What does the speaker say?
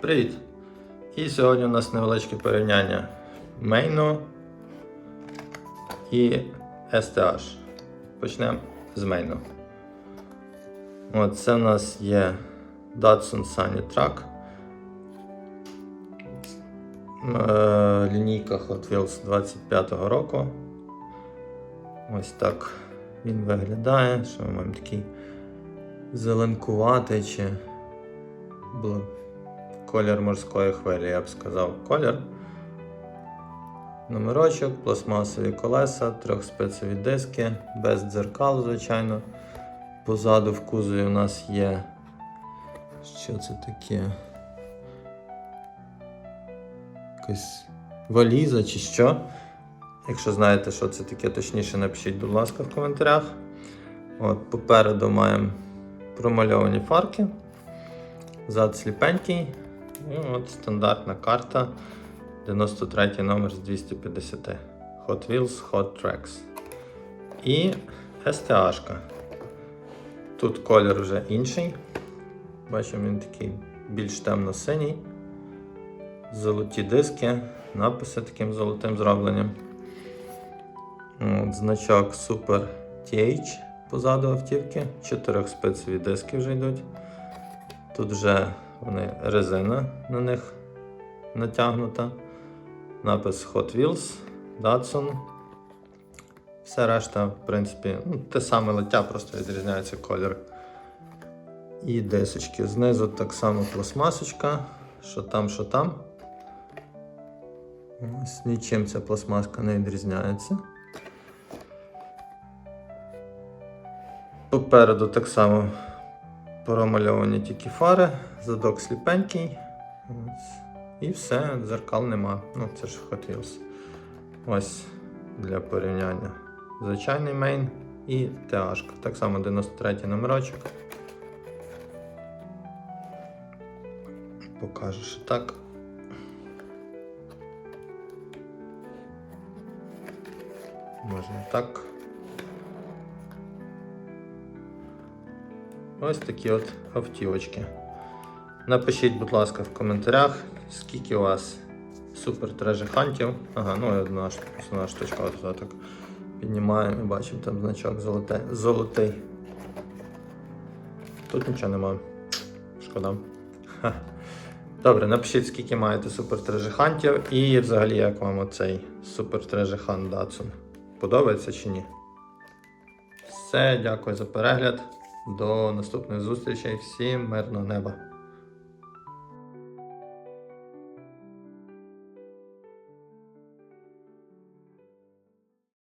Привіт! І сьогодні у нас невеличке порівняння мейну і STH. Почнемо з мейну. От це у нас є Datsun Sunny Track. Е, Лінійка Hot Wheels 25-го року. Ось так він виглядає, що ми маємо такий зеленкуватий чи колір морської хвилі, я б сказав, колір. Номерочок, пластмасові колеса, трьохспецеві диски, без дзеркал, звичайно. Позаду в кузові у нас є. Що це таке? Якась валіза чи що. Якщо знаєте, що це таке, точніше напишіть, будь ласка, в коментарях. От, попереду маємо промальовані фарки. Зад сліпенький. І от стандартна карта. 93 номер з 250. Hot Wheels Hot Tracks. І STH. Тут колір вже інший. Бачимо, він такий більш темно-синій. Золоті диски, написи таким золотим зробленням. От, значок Super TH позаду автівки. Чотирьохспецеві диски вже йдуть. Тут вже вони резина на них натягнута. Напис Hot Wheels, Datsun. Все решта, в принципі, ну, те саме лиття, просто відрізняється колір. І дисочки. Знизу так само пластмасочка, що там, що там. Ось нічим ця пластмаска не відрізняється. Попереду так само промальовані тільки фари, задок сліпенький. І все, дзеркал нема. Ну, це ж Hot Wheels. Ось для порівняння. Звичайний мейн і TH. Так само 93 номерочок. Покажу, що так. Можна так. Ось такі от автівочки. Напишіть, будь ласка, в коментарях, скільки у вас супер трежихантів. Ага, ну і одна, основна штучка от так піднімаємо і бачимо там значок золоте, золотий. Тут нічого немає. Шкода. Добре, напишіть, скільки маєте супер трежихантів і взагалі як вам оцей супер трежихан Datsun. Подобається чи ні? Все, дякую за перегляд. До наступних зустрічей. Всім мирного неба.